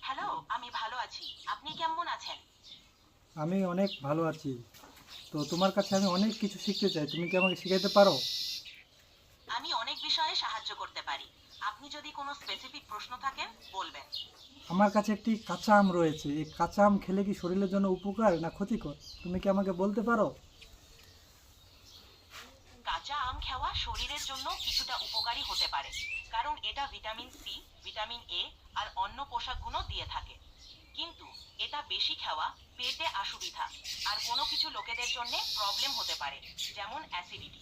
Hello আমি ভালো আছি। আপনি কেমন আছেন? আমি অনেক ভালো আছি। তো তোমার কাছে আমি অনেক কিছু শিখতে চাই। তুমি কি আমাকে শিখাইতে পারো? আমি অনেক বিষয়ে সাহায্য করতে পারি। আপনি যদি কোনো স্পেসিফিক প্রশ্ন থাকেন বলবেন। আমার কাছে একটি কাঁচা আম রয়েছে। এই কাঁচা আম খেলে কি শরীরের জন্য উপকার না ক্ষতিকর? তুমি কি আমাকে বলতে পারো কাঁচা আম খাওয়া শরীরের জন্য কিছুটা উপকারী হতে পারে কারণ এটা ভিটামিন সি ভিটামিন এ আর অন্য পোষক গুণও দিয়ে থাকে। কিন্তু এটা বেশি খাওয়া পেটে অসুবিধা আর কোনো কিছু লোকেদের জন্য প্রবলেম হতে পারে যেমন অ্যাসিডিটি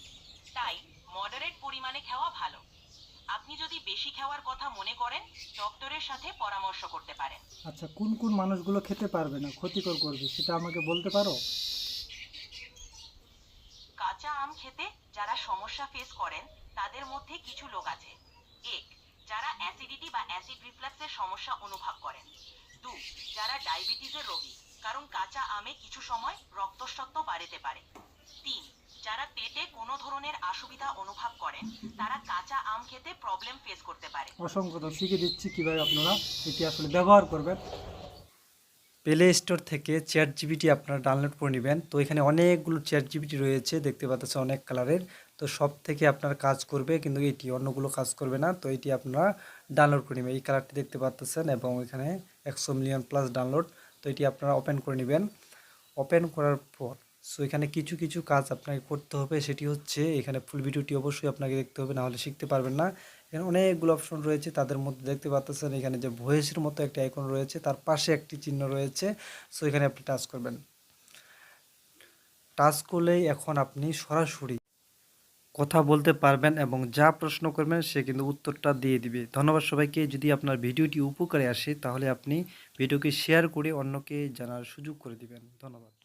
তাই মডারেট পরিমাণে খাওয়া ভালো। আপনি যদি বেশি খাওয়ার কথা মনে করেন ডক্টরের সাথে পরামর্শ করতে পারেন। আচ্ছা কোন কোন মানুষগুলো খেতে পারবে না ক্ষতিকর করবে সেটা আমাকে বলতে পারো? কাঁচা আম খেতে যারা সমস্যা ফেস করেন, তাদের মধ্যে কিছু লোক আছে। এক, যারা অ্যাসিডিটি বা অ্যাসিড রিফ্লাক্সের সমস্যা অনুভব করেন। দু, যারা ডায়াবেটিসের রোগী, কারণ কাঁচা আমে কিছু সময় রক্তস্বত্ব বাড়াতে পারে। তিন, যারা পেটে কোনো ধরনের অসুবিধা অনুভব করেন, তারা কাঁচা আম খেতে প্রবলেম ফেস করতে পারে। অসংখ্য শিখে দিচ্ছি কীভাবে আপনারা এটি আসলে ব্যবহার করবেন। প্লে স্টোর থেকে চ্যাট জিবিটি আপনারা ডাউনলোড করে নেবেন। তো এখানে অনেকগুলো চ্যাট জিবিটি রয়েছে, দেখতে পাচ্ছেন অনেক কালারের তো সব থেকে আপনার কাজ করবে কিন্তু এটি অন্যগুলো কাজ করবে না, তো এটি আপনারা ডাউনলোড করে নেবেন। এই কালারটি দেখতে পাচ্ছেন এবং এখানে একশো মিলিয়ন প্লাস ডাউনলোড তো এটি আপনারা ওপেন করে নেবেন। ওপেন করার পর সো এখানে কিছু কিছু কাজ আপনাকে করতে হবে, সেটি হচ্ছে এখানে ফুল ভিডিওটি অবশ্যই আপনাকে দেখতে হবে, না হলে শিখতে পারবেন না। এখানে অনেকগুলো অপশন রয়েছে, তাদের মধ্যে দেখতে পাচ্ছেন এখানে যে ভয়েসের মতো একটি আইকন রয়েছে, তার পাশে একটি চিহ্ন রয়েছে সো এখানে আপনি টাচ করবেন। টাচ করলেই এখন আপনি সরাসরি কথা বলতে পারবেন এবং যা প্রশ্ন করবেন সে কিন্তু উত্তরটা দিয়ে দিবে। ধন্যবাদ সবাইকে, যদি আপনার ভিডিওটি উপকারে আসে তাহলে আপনি ভিডিওকে শেয়ার করে অন্যকে জানার সুযোগ করে দিবেন। ধন্যবাদ।